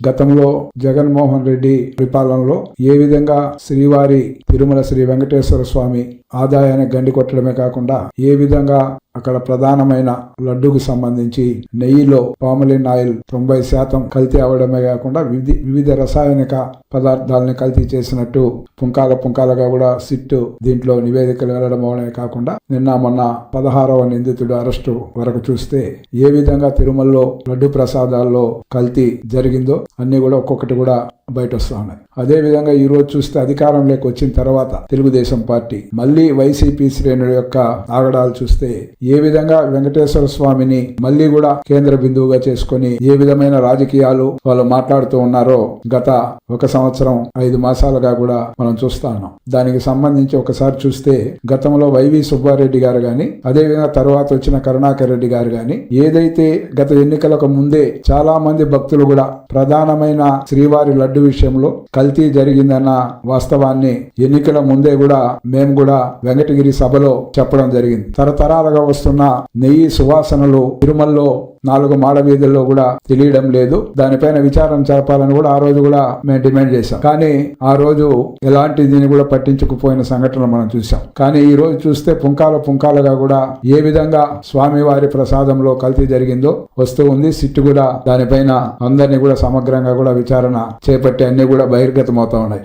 గతంలో జగన్మోహన్ రెడ్డి పరిపాలనలో ఏ విధంగా శ్రీవారి తిరుమల శ్రీ వెంకటేశ్వర స్వామి ఆదాయాన్ని గండి కొట్టడమే కాకుండా ఏ విధంగా అక్కడ ప్రధానమైన లడ్డుకు సంబంధించి నెయ్యిలో పామలిన్ ఆయిల్ తొంభై శాతం కల్తీ అవడమే కాకుండా వివిధ వివిధ రసాయనిక పదార్థాలని కల్తీ చేసినట్టు పుంకాల పుంకాలుగా కూడా సిట్టు దీంట్లో నివేదికలు వెళ్ళడం అవడమే కాకుండా నిన్న మొన్న పదహారవ నిందితుడు అరెస్టు వరకు చూస్తే ఏ విధంగా తిరుమలలో లడ్డు ప్రసాదాల్లో కల్తీ జరిగిందో అన్ని కూడా ఒక్కొక్కటి కూడా బయట వస్తా ఉన్నాయి. అదే విధంగా ఈ రోజు చూస్తే అధికారంలోకి వచ్చిన తర్వాత తెలుగుదేశం పార్టీ మళ్ళీ వైసీపీ శ్రేణుల యొక్క ఆగడాలు చూస్తే ఏ విధంగా వెంకటేశ్వర స్వామిని మళ్ళీ కూడా కేంద్ర బిందువుగా చేసుకొని ఏ విధమైన రాజకీయాలు వాళ్ళు మాట్లాడుతూ ఉన్నారో గత ఒక సంవత్సరం ఐదు మాసాలుగా కూడా మనం చూస్తాను దానికి సంబంధించి ఒకసారి చూస్తే గతంలో వైవి సుబ్బారెడ్డి గారు గాని అదేవిధంగా తర్వాత వచ్చిన కరుణాకర్ రెడ్డి గారు గాని ఏదైతే గత ఎన్నికలకు ముందే చాలా మంది భక్తులు కూడా ప్రధానమైన శ్రీవారి లడ్డు విషయంలో కల్తీ జరిగిందన్న వాస్తవాన్ని ఎన్నికల ముందే కూడా మేము కూడా వెంకటగిరి సభలో చెప్పడం జరిగింది. తరతరాలుగా వస్తున్న నెయ్యి సువాసనలు తిరుమలలో నాలుగు మాడ వీధుల్లో కూడా తెలియడం లేదు. దానిపైన విచారణ జరపాలని కూడా ఆ రోజు కూడా మేము డిమాండ్ చేశాం. కానీ ఆ రోజు ఎలాంటి దీన్ని కూడా పట్టించుకుపోయిన సంఘటన మనం చూసాం కానీ ఈ రోజు చూస్తే పుంకాల పుంకాలుగా కూడా ఏ విధంగా స్వామివారి ప్రసాదంలో కల్తీ జరిగిందో వస్తూ ఉంది. సిట్టు కూడా దానిపైన అందరినీ కూడా సమగ్రంగా కూడా విచారణ చేపట్టి అన్ని కూడా బహిర్గతం అవుతా ఉన్నాయి.